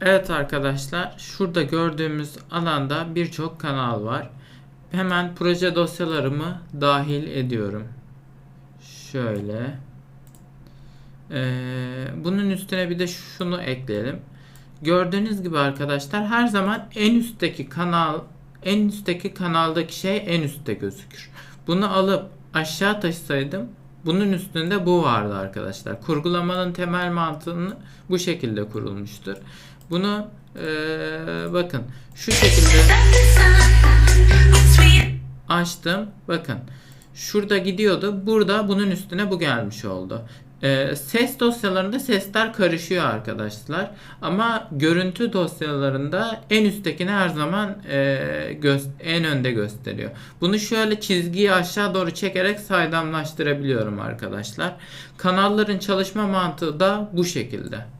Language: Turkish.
Evet arkadaşlar, şurada gördüğümüz alanda birçok kanal var. Hemen proje dosyalarımı dahil ediyorum. Şöyle. Ee, bunun üstüne bir de şunu ekleyelim. Gördüğünüz gibi arkadaşlar her zaman en üstteki kanal en üstteki kanaldaki şey en üstte gözükür. Bunu alıp aşağı taşısaydım bunun üstünde bu vardı arkadaşlar. Kurgulamanın temel mantığını bu şekilde kurulmuştur. Bunu eee, bakın şu şekilde açtım. Bakın şurada gidiyordu. Burada bunun üstüne bu gelmiş oldu. Ee, ses dosyalarında sesler karışıyor arkadaşlar. Ama görüntü dosyalarında en üsttekini her zaman e, en önde gösteriyor. Bunu şöyle çizgiyi aşağı doğru çekerek saydamlaştırabiliyorum arkadaşlar. Kanalların çalışma mantığı da bu şekilde.